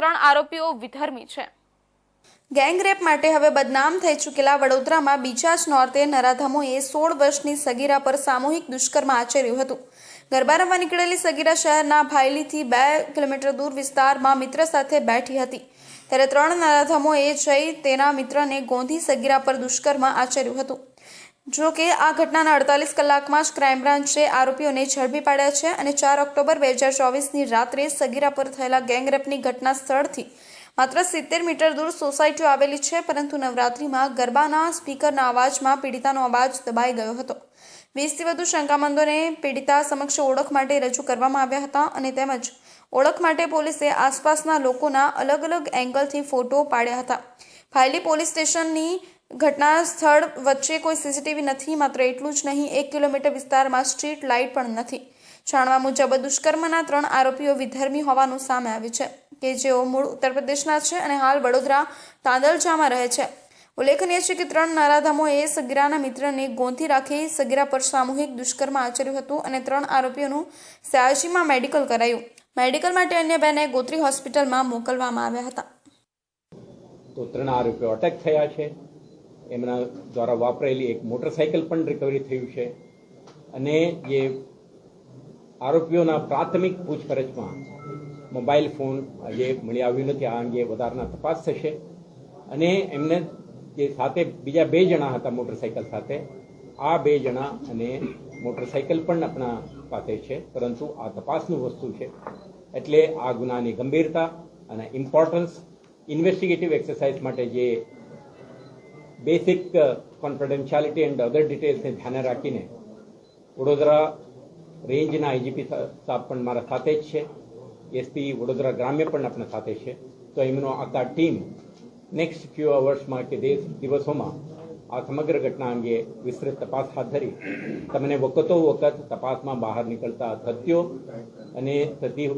ત્રણ આરોપીઓ વિધર્મી છે. ગેંગરેપ માટે હવે બદનામ થઈ ચૂકેલા વડોદરામાં બીજા જ નોર્તે નરાધમોએ સોળ વર્ષની સગીરા પર સામૂહિક દુષ્કર્મ આચર્યું હતું. ગરબા રમવા નીકળેલી સગીરા શહેરના ભાયલીથી બે કિલોમીટર દૂર વિસ્તારમાં મિત્ર સાથે બેઠી હતી. ત્યારે ત્રણ નરાધમોએ જઈ તેના મિત્રને ગોંધી સગીરા પર દુષ્કર્મ આચર્યું હતું. જો કે આ ઘટનાના અડતાલીસ કલાકમાં જ ક્રાઇમ બ્રાન્ચે આરોપીઓને ઝડપી પાડ્યા છે અને ચાર ઓક્ટોબર બે હજાર ચોવીસની રાત્રે સગીરા પર થયેલા ગેંગરેપની ઘટના સ્થળથી માત્ર સિત્તેર મીટર દૂર સોસાયટીઓ આવેલી છે, પરંતુ નવરાત્રિમાં ગરબાના, સ્પીકરના અવાજમાં પીડિતાનો અવાજ દબાઈ ગયો હતો. વીસથી વધુ શંકામંદોને પીડિતા સમક્ષ ઓળખ માટે રજૂ કરવામાં આવ્યા હતા અને તેમજ ઓળખ માટે પોલીસે આસપાસના લોકોના અલગ અલગ એંગલથી ફોટો પાડ્યા હતા. ફાયલી પોલીસ સ્ટેશનની ઘટના સ્થળ વચ્ચે કોઈ સીસીટીવી નથી, માત્ર એટલું જ નહીં, એક કિલોમીટર વિસ્તારમાં સ્ટ્રીટ લાઇટ પણ નથી. જાણવા મુજબ, દુષ્કર્મના ત્રણ આરોપીઓ વિધર્મી હોવાનું સામે આવ્યું છે, કે જેઓ મૂળ ઉત્તર પ્રદેશના છે અને હાલ વડોદરા તાંદલજામાં રહે છે. ઉલ્લેખનીય છે કે ત્રણ નારાધામોએ સગીરાના મિત્રને ગોંથી રાખી સગીરા પર સામૂહિક દુષ્કર્મ આચર્યું હતું અને ત્રણ આરોપીઓનું સયાજીમાં મેડિકલ કરાયું. મેડિકલ માટે અન્ય બેને ગોત્રી હોસ્પિટલમાં મોકલવામાં આવ્યા હતા. તો ત્રણ આરોપીઓ અટક થયા છે. એમના દ્વારા વાપરેલી એક મોટરસાયકલ પણ રિકવરી થયું છે. અને જે આરોપીઓના પ્રાથમિક પૂછપરછમાં મોબાઈલ ફોન જે મળી આવ્યું નથી. આ અંગે વધારાના તપાસ થશે. અને એમને જે સાથે બીજા બે જણા હતા મોટરસાયકલ સાથે, આ બે જણા અને મોટરસાયકલ પણ આપણા પાસે છે. પરંતુ આ તપાસનું વસ્તુ છે. એટલે આ ગુનાની ગંભીરતા અને ઇમ્પોર્ટન્સ ઇન્વેસ્ટિગેટિવ એક્સરસાઇઝ માટે જે બેસિક કોન્ફિડેન્શિયાલિટી એન્ડ અધર ડિટેલ્સને ધ્યાને રાખીને વડોદરા રેન્જના આઈજીપી સાહેબ પણ મારા સાથે જ છે. એસપી વડોદરા ગ્રામ્ય પણ આપણા સાથે છે. તો એમનો આખા ટીમ નેક્સ્ટ ફ્યુ અવર્સમાં કે દિવસોમાં આ સમગ્ર ઘટના અંગે વિસ્તૃત તપાસ હાથ ધરી. તમને વખતો વખત તપાસમાં બહાર નીકળતા સત્યો અને થતી